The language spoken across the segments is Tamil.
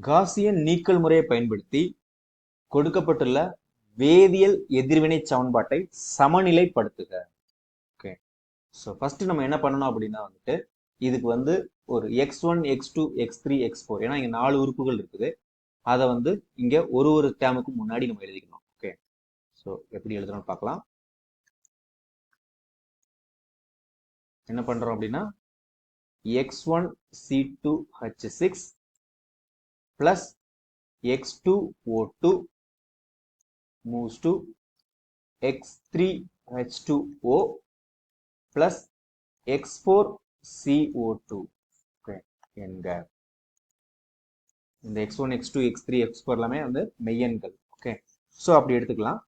காசியன் நீக்கல் முறையை பயன்படுத்தி கொடுக்கப்பட்டுள்ள வேதியியல் எதிர்வினை சமன்பாட்டை சமநிலைப்படுத்துக. ஓகே ஸோ ஃபஸ்ட்டு நம்ம என்ன பண்ணணும் அப்படின்னா வந்துட்டு இதுக்கு வந்து ஒரு x one x two x three x four ஏன்னா இங்கே நாலு உறுப்புகள் இருக்குது. அதை வந்து இங்கே ஒரு ஒரு டேமுக்கு முன்னாடி நம்ம எழுதிக்கணும். ஓகே ஸோ எப்படி எழுதுறோம்னு பார்க்கலாம். என்ன பண்ணுறோம் அப்படின்னா x one C two H six plus x two O two moves to x3H2O plus x4CO2 okay என்க இந்த x1 x2 x3 x4 எல்லாமே வந்து மெய்யன்கள் ஓகே ஸோ அப்படி எடுத்துக்கலாம்.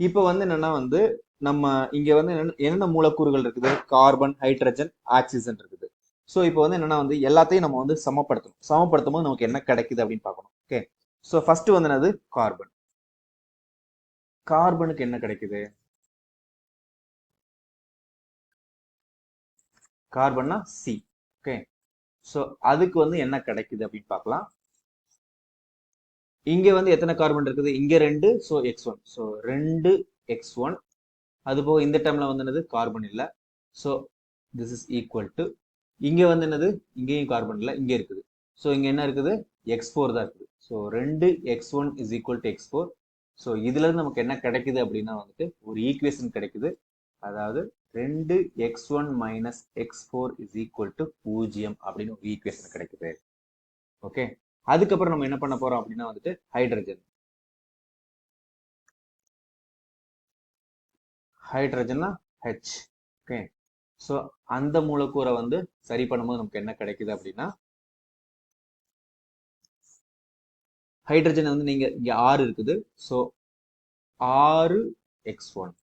இப்போ வந்து என்னன்னா வந்து நம்ம இங்க வந்து என்னென்ன மூலக்கூறுகள் இருக்குது? கார்பன் ஹைட்ரஜன் ஆக்சிஜன் இருக்குது. ஸோ இப்போ வந்து என்னன்னா வந்து எல்லாத்தையும் நம்ம வந்து சமப்படுத்தணும். சமப்படுத்தும் போது நமக்கு என்ன கிடைக்குது அப்படின்னு பார்க்கணும். ஓகே ஸோ ஃபர்ஸ்ட் வந்து என்னது? கார்பன் கார்பனுக்கு என்ன கிடைக்குது? கார்பன்னா சி ஓகே ஸோ அதுக்கு வந்து என்ன கிடைக்குது அப்படின்னு பார்க்கலாம். இங்கே வந்து எத்தனை கார்பன் இருக்குது? இங்கே ரெண்டு ஸோ எக்ஸ் ஒன் ஸோ ரெண்டு எக்ஸ் ஒன் அது போக இந்த டைமில் வந்து என்னது? கார்பன் இல்லை. So this is equal to இங்க வந்து என்னது? இங்கேயும் கார்பன் இல்லை இங்கே இருக்குது. ஸோ இங்க என்ன இருக்குது? எக்ஸ் ஃபோர் தான் இருக்குது. ஸோ ரெண்டு x one is equal to x four so இதுல இருந்து நமக்கு என்ன கிடைக்குது அப்படின்னா வந்துட்டு ஒரு ஈக்குவேஷன் கிடைக்குது. அதாவது ரெண்டு x one minus x four is equal to பூஜ்ஜியம் அப்படின்னு ஒரு ஈக்குவேஷன் கிடைக்குது. ஓகே அதுக்கப்புறம் நம்ம என்ன பண்ண போறோம் அப்படின்னா வந்துட்டு ஹைட்ரஜன் ஹைட்ரஜன்னா ஹெச் ஓகே ஸோ அந்த மூலக்கூறை வந்து சரி பண்ணும்போது நமக்கு என்ன கிடைக்குது அப்படின்னா ஹைட்ரஜன் வந்து நீங்க இங்க ஆறு இருக்குது. ஸோ ஆறு x one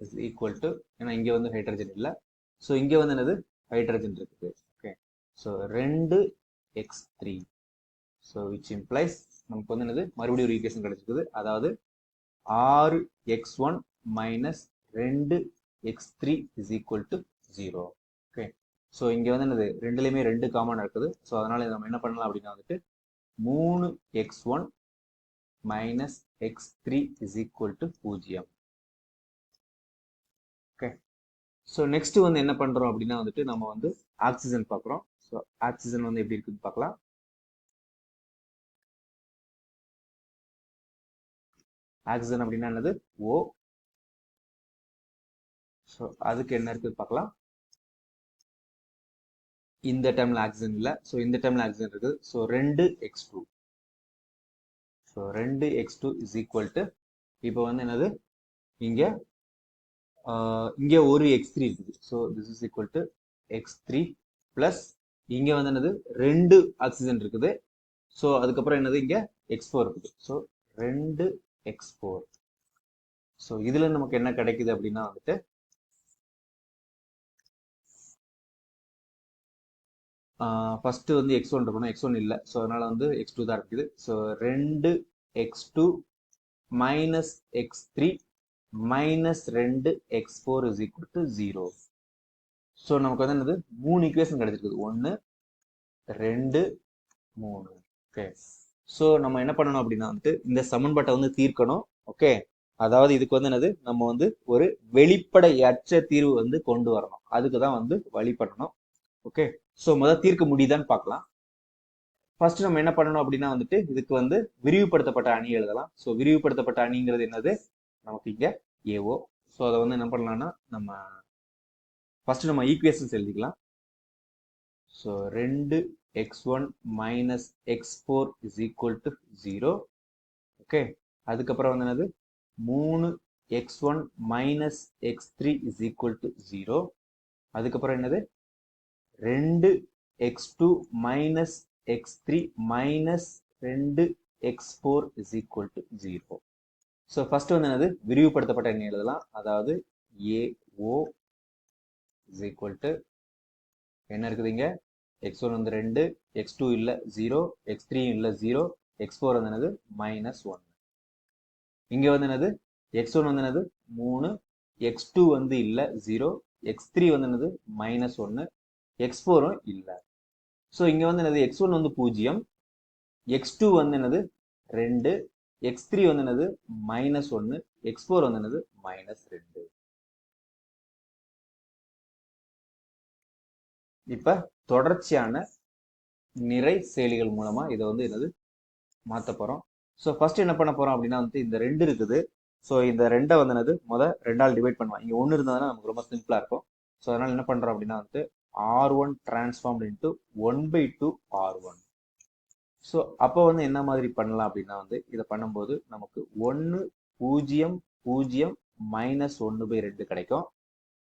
is equal to ஏன்னா இங்க வந்து ஹைட்ரஜன் இல்லை. ஸோ இங்க வந்து என்னது? ஹைட்ரஜன் இருக்குது. ஓகே ஸோ ரெண்டு x three so which implies நமக்கு வந்து என்னது? மறுபடியும் ஒரு ஈக்குவேஷன் கிடைச்சிருக்குது. அதாவது ஆறு எக்ஸ் ஒன் மைனஸ் ரெண்டு x three is equal to zero okay so இங்கே வந்து என்னது? ரெண்டுலேயுமே ரெண்டு காமன் இருக்குது. ஸோ அதனால் நம்ம என்ன பண்ணலாம் அப்படின்னா வந்துட்டு மூணு x one minus x three is equal to பூஜ்ஜியம். ஓகே ஸோ நெக்ஸ்ட் வந்து என்ன பண்ணுறோம் அப்படின்னா வந்துட்டு நம்ம வந்து ஆக்சிஜன் பார்க்குறோம். ஸோ ஆக்சிஜன் வந்து எப்படி இருக்குன்னு பார்க்கலாம். ஆக்சிஜன் அப்படின்னா என்னது? ஓ ஸோ அதுக்கு என்ன இருக்குது பார்க்கலாம். இந்த டைம்ல ஆக்சிஜன் இல்லை. ஸோ இந்த டைம்ல ஆக்சிஜன் இருக்குது. ஸோ ரெண்டு எக்ஸ் டூ ஸோ ரெண்டு x two is equal to இப்போ வந்து என்னது? இங்கே இங்கே ஒரு எக்ஸ் த்ரீ இருக்குது. So this is equal to x three plus இங்கே வந்து என்னது? ரெண்டு ஆக்சிஜன் இருக்குது. ஸோ அதுக்கப்புறம் என்னது? இங்கே எக்ஸ் ஃபோர் இருக்குது. ஸோ ரெண்டு எக்ஸ் ஃபோர் ஸோ இதில் நமக்கு என்ன கிடைக்குது அப்படின்னா வந்துட்டு ஃபஸ்ட்டு வந்து எக்ஸ் ஒன் இருக்கணும். எக்ஸ் ஒன் இல்லை. ஸோ அதனால் வந்து எக்ஸ் டூ தான் இருக்குது. ஸோ ரெண்டு x two minus x three minus ரெண்டு x four is equal to zero so நமக்கு வந்து என்னது? மூணு ஈக்குவேஷன் கிடைச்சிருக்குது. ஒன்று ரெண்டு மூணு. ஓகே ஸோ நம்ம என்ன பண்ணணும் அப்படின்னா வந்துட்டு இந்த சமன்பாட்டை வந்து தீர்க்கணும். ஓகே அதாவது இதுக்கு வந்து என்னது? நம்ம வந்து ஒரு வெளிப்படையற்ற தீர்வு வந்து கொண்டு வரணும். அதுக்கு தான் வந்து வழி பண்ணணும் ஓகே ஸோ முதல் தீர்க்க முடியுதான்னு பார்க்கலாம். ஃபர்ஸ்ட் நம்ம என்ன பண்ணணும் அப்படின்னா வந்துட்டு இதுக்கு வந்து விரிவுபடுத்தப்பட்ட அணி எழுதலாம். ஸோ விரிவுபடுத்தப்பட்ட அணிங்கிறது என்னது? நமக்கு இங்க ஏஓ ஸோ அதை வந்து என்ன பண்ணலாம்னா நம்ம ஃபர்ஸ்ட் நம்ம ஈக்குவேஷன்ஸ் எழுதிக்கலாம். ஸோ ரெண்டு x one minus x four is equal to zero okay அதுக்கப்புறம் வந்து என்னது? மூணு x one minus x three is equal to zero அதுக்கப்புறம் என்னது? ரெண்டு x two minus x three minus ரெண்டு x four is equal to zero so first வந்து என்னது? விரிவுபடுத்தப்பட்ட எண்ணை எழுதலாம். அதாவது ஏஓ இஸ் ஈக்குவல் டு என்ன இருக்குதுங்க எக்ஸ் ஒன் வந்து ரெண்டு எக்ஸ் டூ இல்லை ஜீரோ எக்ஸ் த்ரீ இல்லை ஜீரோ எக்ஸ் ஃபோர் வந்து என்னது? மைனஸ் ஒன்று இங்கே வந்து என்னது? எக்ஸ் ஒன் வந்து என்னது? மூணு எக்ஸ் டூ வந்து இல்லை ஜீரோ எக்ஸ் த்ரீ வந்து என்னது? மைனஸ் ஒன்று எக்ஸ் ஃபோரும் இல்லை. ஸோ இங்கே வந்து என்னது? எக்ஸ் ஒன் வந்து பூஜ்ஜியம். எக்ஸ் டூ வந்து என்னது? ரெண்டு. எக்ஸ் த்ரீ வந்து என்னது? மைனஸ் ஒன்று எக்ஸ் ஃபோர் வந்து என்னது? மைனஸ் ரெண்டு. இப்போ தொடர்ச்சியான நிறை செயலிகள் மூலமாக இதை வந்து என்னது? மாற்ற போகிறோம் ஸோ ஃபர்ஸ்ட் என்ன பண்ண போகிறோம் அப்படின்னா வந்து இந்த ரெண்டு இருக்குது. ஸோ இந்த ரெண்டை வந்து என்னது? முதல் ரெண்டால் டிவைட் பண்ணுவோம் இங்கே ஒன்று இருந்ததுன்னா நமக்கு ரொம்ப சிம்பிளாக இருக்கும். ஸோ அதனால் என்ன பண்ணுறோம் அப்படின்னா வந்து R one transform into one by two R one so அப்போ வந்து என்ன மாதிரி பண்ணலாம் அப்படின்னா வந்து இதை பண்ணும்போது நமக்கு ஒன்று பூஜ்ஜியம் பூஜ்ஜியம் மைனஸ் ஒன்று பை ரெண்டு கிடைக்கும்.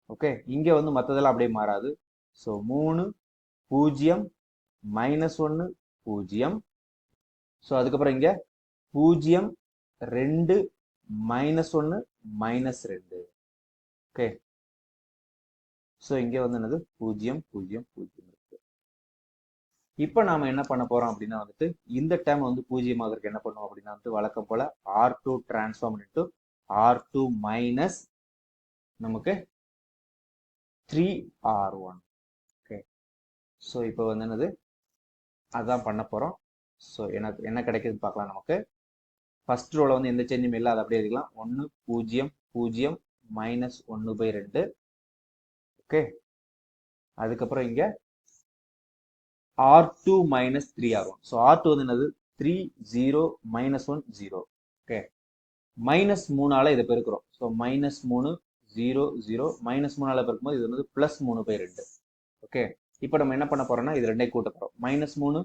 ஓகே இங்கே வந்து மற்றதெல்லாம் அப்படியே மாறாது. ஸோ மூணு பூஜ்ஜியம் மைனஸ் ஒன்று பூஜ்ஜியம். ஸோ அதுக்கப்புறம் இங்கே பூஜ்ஜியம் ரெண்டு மைனஸ் ஒன்று மைனஸ் ரெண்டு. ஓகே ஸோ இங்கே வந்து என்னது? பூஜ்ஜியம் பூஜ்ஜியம் பூஜ்ஜியம் இருக்கு. இப்போ நாம என்ன பண்ண போறோம் அப்படின்னா வந்துட்டு இந்த டைம் வந்து பூஜ்ஜியம் ஆகிறதுக்கு என்ன பண்ணுவோம் அப்படின்னா வந்து வழக்கம் போல R two transform into R two minus நமக்கு three R one okay so இப்போ வந்து என்னது? அதான் பண்ண போறோம். ஸோ எனக்கு என்ன கிடைக்குதுன்னு பார்க்கலாம் நமக்கு. ஃபர்ஸ்ட் ரோல வந்து எந்த சேஞ்சும் இல்லை அதை அப்படியே இருக்கலாம். ஒன்று பூஜ்ஜியம் பூஜ்ஜியம் மைனஸ் ஒன்று பை ரெண்டு. ஓகே அதுக்கப்புறம் இங்க R two minus three R one so R two வந்து என்னது? Three zero minus one zero okay minus மூணால இதை பெருக்கிறோம். ஸோ மைனஸ் மூணு ஜீரோ ஜீரோ மைனஸ் மூணால பெருக்கும்போது இது வந்து பிளஸ் மூணு பை ரெண்டு. ஓகே இப்போ நம்ம என்ன பண்ண போறோம்னா இது ரெண்டே கூட்ட போறோம். மைனஸ் மூணு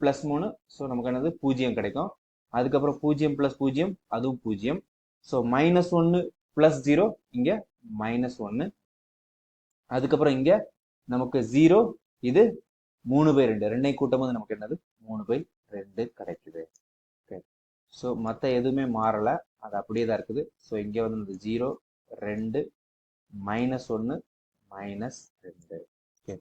பிளஸ் மூணு. ஸோ நமக்கு என்னது? பூஜ்ஜியம் கிடைக்கும். அதுக்கப்புறம் பூஜ்ஜியம் பிளஸ் பூஜ்ஜியம் அதுவும் பூஜ்ஜியம். ஸோ மைனஸ் ஒன்று பிளஸ் ஜீரோ இங்கே மைனஸ் ஒன்று அதுக்கப்புறம் இங்க நமக்கு ஜீரோ இது மூணு பை ரெண்டு. ரெண்டை கூட்டும் போது நமக்கு என்னது? மூணு பை ரெண்டு கிடைக்குது. ஓகே ஸோ மற்ற எதுவுமே மாறலை. அது அப்படியே தான் இருக்குது. ஸோ இங்கே வந்து இந்த ஜீரோ ரெண்டு மைனஸ் ஒன்று மைனஸ் ரெண்டு. ஓகே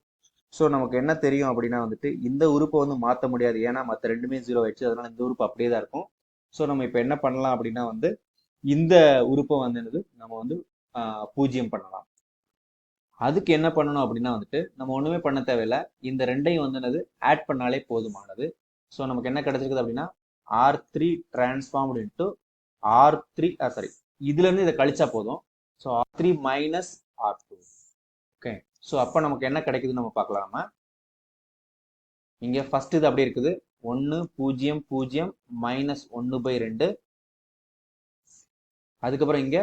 ஸோ நமக்கு என்ன தெரியும் அப்படின்னா வந்துட்டு இந்த உறுப்பை வந்து மாற்ற முடியாது. ஏன்னா மற்ற ரெண்டுமே ஜீரோ ஆயிடுச்சு. அதனால இந்த உறுப்பு அப்படியே தான் இருக்கும். ஸோ நம்ம இப்போ என்ன பண்ணலாம் அப்படின்னா வந்து இந்த உறுப்பை வந்து என்னது? நம்ம வந்து பூஜ்ஜியம் பண்ணலாம். அதுக்கு என்ன பண்ணணும் அப்படின்னா வந்துட்டு நம்ம ஒன்றுமே பண்ண தேவையில்லை. இந்த ரெண்டையும் வந்து என்னது? ஆட் பண்ணாலே போதுமானது. ஸோ நமக்கு என்ன கிடைச்சிருக்குது அப்படின்னா R three transform into R three sorry இதுலேருந்து இதை கழிச்சா போதும். So R three minus R two okay so அப்போ நமக்கு என்ன கிடைக்குதுன்னு நம்ம பார்க்கலாம் நம்ம. இங்க ஃபர்ஸ்ட் இது அப்படி இருக்குது. ஒன்று பூஜ்ஜியம் பூஜ்ஜியம் மைனஸ் ஒன்று பை ரெண்டு. அதுக்கப்புறம் இங்கே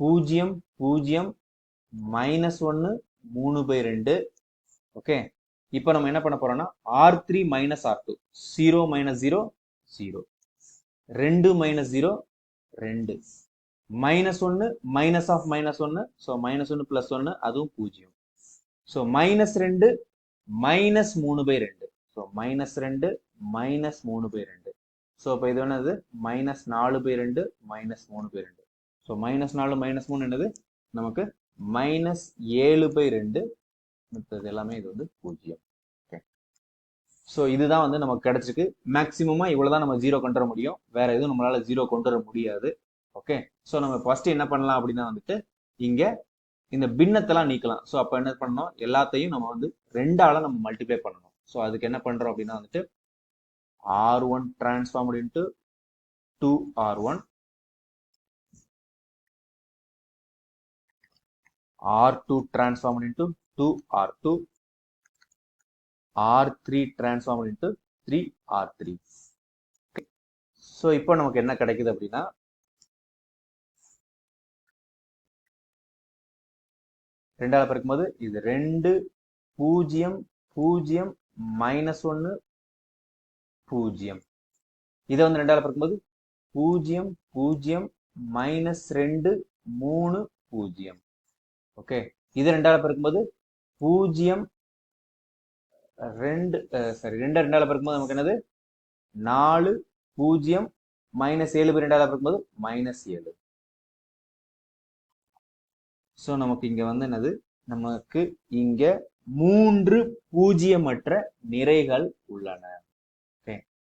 பூஜ்ஜியம் பூஜ்ஜியம் மைனஸ் ஒன்று மூணு பை ரெண்டு. ஓகே இப்போ நம்ம என்ன பண்ண போறோம்னா R three minus R two zero minus zero zero ரெண்டு மைனஸ் ஜீரோ ரெண்டு. மைனஸ் ஒன்று மைனஸ் ஆஃப் மைனஸ் ஒன்று ஸோ மைனஸ் ஒன்று ப்ளஸ் ஒன்று அதுவும் பூஜ்ஜியம். ஸோ மைனஸ் ரெண்டு மைனஸ் மூணு பை ரெண்டு. ஸோ மைனஸ் ரெண்டு மைனஸ் மூணு பை ரெண்டு. ஸோ இப்போ இது என்னது? மைனஸ் நாலு பை ரெண்டு மைனஸ் மூணு பை ரெண்டு. ஸோ மைனஸ் நாலு மைனஸ் மூணு என்னது? நமக்கு மைனஸ் ஏழு பை ரெண்டு மற்றது எல்லாமே இது வந்து பூஜ்ஜியம். ஓகே ஸோ இதுதான் வந்து நமக்கு கிடைச்சிருக்கு. இவ்வளோ தான் நம்ம ஜீரோ கொண்டு வர முடியும். வேற எதுவும் நம்மளால ஜீரோ கொண்டு வர முடியாது. ஓகே ஸோ நம்ம ஃபர்ஸ்ட் என்ன பண்ணலாம் அப்படின்னா வந்துட்டு இங்கே இந்த பின்னத்தெல்லாம் நீக்கலாம். ஸோ அப்போ என்ன பண்ணணும்? எல்லாத்தையும் நம்ம வந்து ரெண்டால நம்ம மல்டிப்ளை பண்ணணும். ஸோ அதுக்கு என்ன பண்ணுறோம் அப்படின்னா வந்துட்டு R one transform into two R one R2 transformed into 2R2, R3 transformed into 3R3. So இப்போ நமக்கு என்ன கிடைக்குது அப்படின்னா ரெண்டாவது பிறக்கும்போது இது ரெண்டு பூஜ்ஜியம் பூஜ்ஜியம் மைனஸ் ஒன்று பூஜ்ஜியம். இதை வந்து ரெண்டாவது பிறக்கும்போது பூஜ்ஜியம் பூஜ்ஜியம் மைனஸ் ரெண்டு மூணு பூஜ்ஜியம். ஓகே. இது ரெண்டால பிறக்கும்போது பூஜ்ஜியம் ரெண்டு சாரி ரெண்டு ரெண்டால பிறக்கும்போது நமக்கு என்னது? நாலு பூஜ்ஜியம் மைனஸ் ஏழு பேர் ரெண்டால பிறக்கும்போது மைனஸ் ஏழு. ஸோ நமக்கு இங்க வந்து என்னது? நமக்கு இங்க மூன்று பூஜ்ஜியமற்ற நிறைகள் உள்ளன. ஓகே.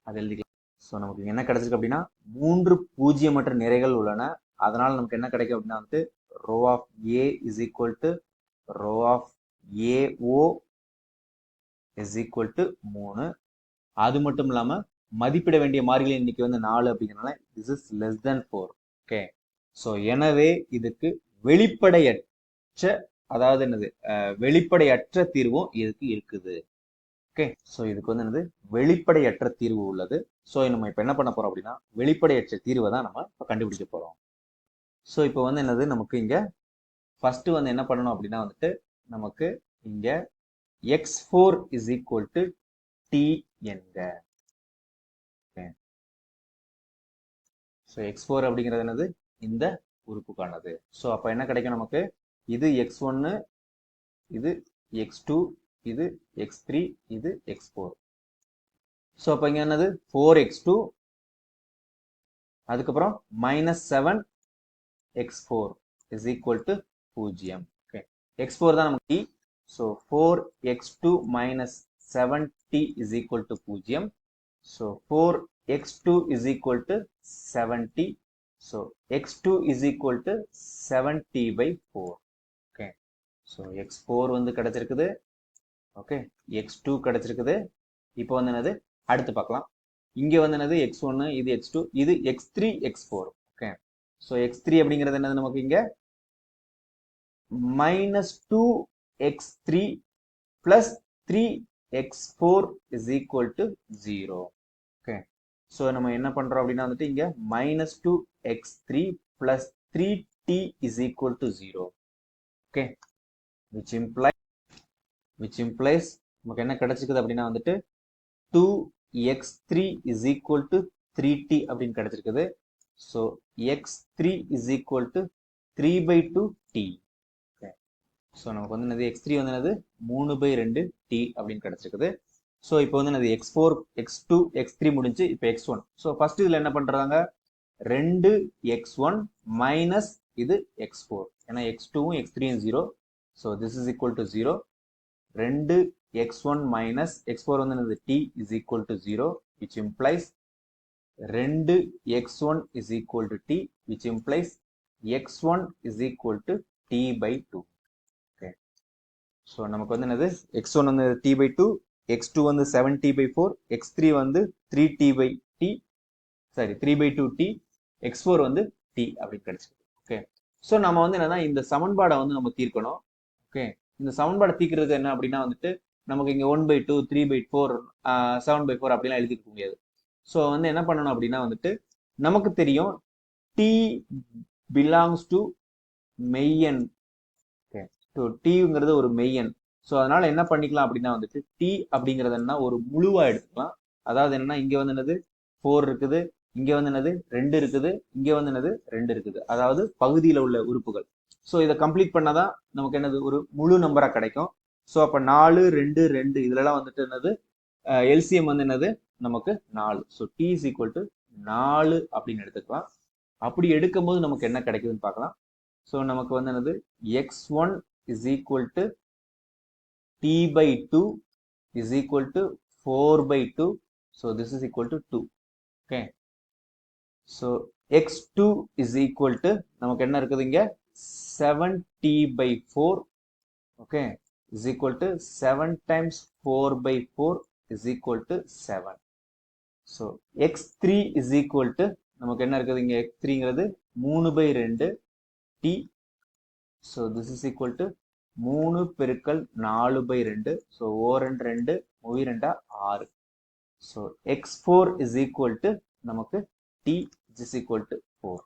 அது எழுதிக்கலாம். ஸோ நமக்கு என்ன கிடைச்சிருக்கு அப்படின்னா மூன்று பூஜ்ஜியமற்ற நிறைகள் உள்ளன. அதனால நமக்கு என்ன கிடைக்கும் அப்படின்னா வந்து rho of A is equal to rho of AO is equal to மூணு. அது மட்டும் இல்லாம மதிப்பிட வேண்டிய மாறிகள் இன்னைக்கு வந்து நாலு அப்படிங்கிறனால this is less than four okay so எனவே இதுக்கு வெளிப்படையற்ற அதாவது என்னது வெளிப்படையற்ற தீர்வும் இதுக்கு இருக்குது. ஓகே ஸோ இதுக்கு வந்து என்னது வெளிப்படையற்ற தீர்வு உள்ளது. ஸோ நம்ம இப்போ என்ன பண்ண போறோம் அப்படின்னா வெளிப்படையற்ற தீர்வை தான் நம்ம இப்போ கண்டுபிடிக்க போறோம். ஸோ இப்போ வந்து என்னது? நமக்கு இங்கே ஃபஸ்ட்டு வந்து என்ன பண்ணணும் அப்படின்னா வந்துட்டு நமக்கு இங்கே x four is equal to T என்க. ஸோ எக்ஸ் ஃபோர் அப்படிங்கிறது என்னது? இந்த உறுப்புக்கானது. ஸோ அப்போ என்ன கிடைக்கும் நமக்கு? இது எக்ஸ் ஒன்னு இது எக்ஸ் டூ இது எக்ஸ் த்ரீ இது எக்ஸ் ஃபோர் ஸோ அப்போ இங்கே என்னது? ஃபோர் எக்ஸ் டூ அதுக்கப்புறம் minus seven x four is equal to பூஜ்ஜியம். ஓகே எக்ஸ் ஃபோர் தான் நமக்கு T so four x two minus seven T is equal to பூஜ்ஜியம். So four x two is equal to seven T so x two is equal to seven T by four okay so x four வந்து கிடைச்சிருக்குது. ஓகே எக்ஸ் டூ கிடச்சிருக்குது. இப்போ வந்து என்னது? அடுத்து பார்க்கலாம். இங்கே வந்து என்னது? எக்ஸ் ஒன்று இது எக்ஸ் டூ இது x three x four so x three அப்படிங்கிறது என்னது நமக்கு இங்கே? Minus two x three plus three x four is equal to zero okay so நம்ம என்ன பண்ணுறோம் அப்படின்னா வந்துட்டு இங்கே minus two x three plus three t is equal to zero okay which imply which implies நமக்கு என்ன கிடைச்சிக்குது அப்படின்னா வந்துட்டு two x three is equal to three t அப்படின்னு கிடைச்சிருக்குது. So x three is equal to three by two t so நமக்கு வந்து என்னது? எக்ஸ் த்ரீ வந்து என்னது? மூணு பை ரெண்டு டி அப்படின்னு கிடச்சிருக்குது. ஸோ இப்போ வந்து என்னது? X four x two x three முடிஞ்சு இப்போ எக்ஸ் ஒன் ஸோ ஃபர்ஸ்ட் இதில் என்ன பண்ணுறாங்க ரெண்டு எக்ஸ் ஒன் மைனஸ் இது எக்ஸ் ஃபோர் ஏன்னா எக்ஸ் டூவும் எக்ஸ் த்ரீயும் zero so this is equal to zero ரெண்டு x one minus x four வந்து என்னது? T is equal to zero which implies ரெண்டு x one is equal to t which implies x one is equal to t by two okay so நமக்கு வந்து என்னது? எக்ஸ் ஒன் வந்து t by two x two வந்து seven t by four x three வந்து three t by t sorry three by two t x four வந்து டி அப்படின்னு கிடைச்சிருக்கு ஓகே ஸோ நம்ம வந்து என்னன்னா இந்த சமன்பாடை வந்து நம்ம தீர்க்கணும். ஓகே இந்த சமன்பாடை தீர்க்கிறது என்ன அப்படின்னா வந்துட்டு நமக்கு இங்கே one by two three by four seven by four அப்படிலாம் எழுதிக்க முடியாது. ஸோ வந்து என்ன பண்ணணும் அப்படின்னா வந்துட்டு நமக்கு தெரியும் டி பிலாங்ஸ் டு மெய்யன். ஓகே ஸோ டிங்கிறது ஒரு மெய்யன். ஸோ அதனால என்ன பண்ணிக்கலாம் அப்படின்னா வந்துட்டு டி அப்படிங்கிறது என்ன ஒரு முழுவா எடுத்துக்கலாம். அதாவது என்னன்னா இங்க வந்து என்னது? ஃபோர் இருக்குது. இங்க வந்து என்னது? ரெண்டு இருக்குது. இங்க வந்து என்னது? ரெண்டு இருக்குது. அதாவது பகுதியில் உள்ள உறுப்புகள். ஸோ இதை கம்ப்ளீட் பண்ணாதான் நமக்கு என்னது? ஒரு முழு நம்பரா கிடைக்கும். ஸோ அப்போ நாலு ரெண்டு ரெண்டு இதுலலாம் வந்துட்டு என்னது? எல்சிஎம் வந்து என்னது? நமக்கு நாலு. So t is equal to நாலு அப்படின்னு எடுத்துக்கலாம். அப்படி எடுக்கும்போது நமக்கு என்ன கிடைக்குதுன்னு பார்க்கலாம். ஸோ நமக்கு வந்து என்னது? X one is equal to t by two is equal to four by two so this is equal to two okay so x two is equal to நமக்கு என்ன இருக்குது இங்கே? Seven t by four okay is equal to seven times four by four is equal to seven so x three is equal to நமக்கு என்ன இருக்குது இங்கே எக்ஸ் த்ரீங்கிறது மூணு பை ரெண்டு t so this is equal to மூணு பெருக்கல் நாலு பை ரெண்டு. ஸோ ஓ ரெண்டு ரெண்டு மொய் ரெண்டா ஆறு. So x four is equal to நமக்கு t is equal to four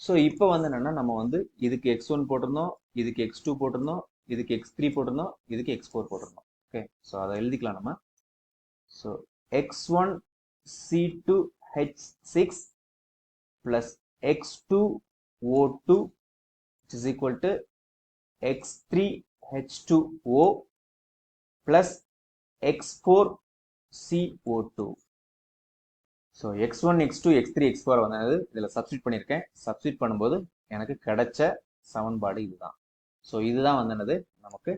so இப்போ வந்து என்னென்னா நம்ம வந்து இதுக்கு எக்ஸ் ஒன் போட்டிருந்தோம் இதுக்கு எக்ஸ் டூ போட்டிருந்தோம் இதுக்கு எக்ஸ் த்ரீ போட்டிருந்தோம் இதுக்கு எக்ஸ் ஃபோர் போட்டிருந்தோம். ஓகே ஸோ அதை எழுதிக்கலாம் நம்ம. So x one C two H six plus x two O two is equal x three H O plus x four CO two so x one x two x three x four வந்து இதில் சப்ஸ்டிட் பண்ணியிருக்கேன் சப்ஸ்டிட் பண்ணும்போது எனக்கு கிடைச்ச சமன்பாடு இதுதான். ஸோ இதுதான் வந்து என்னது நமக்கு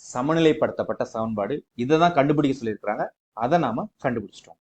சமநிலைப்படுத்தப்பட்ட சமன்பாடு. இதை தான் கண்டுபிடிக்க சொல்லியிருக்கிறாங்க. அதை நாம் கண்டுபிடிச்சிட்டோம்.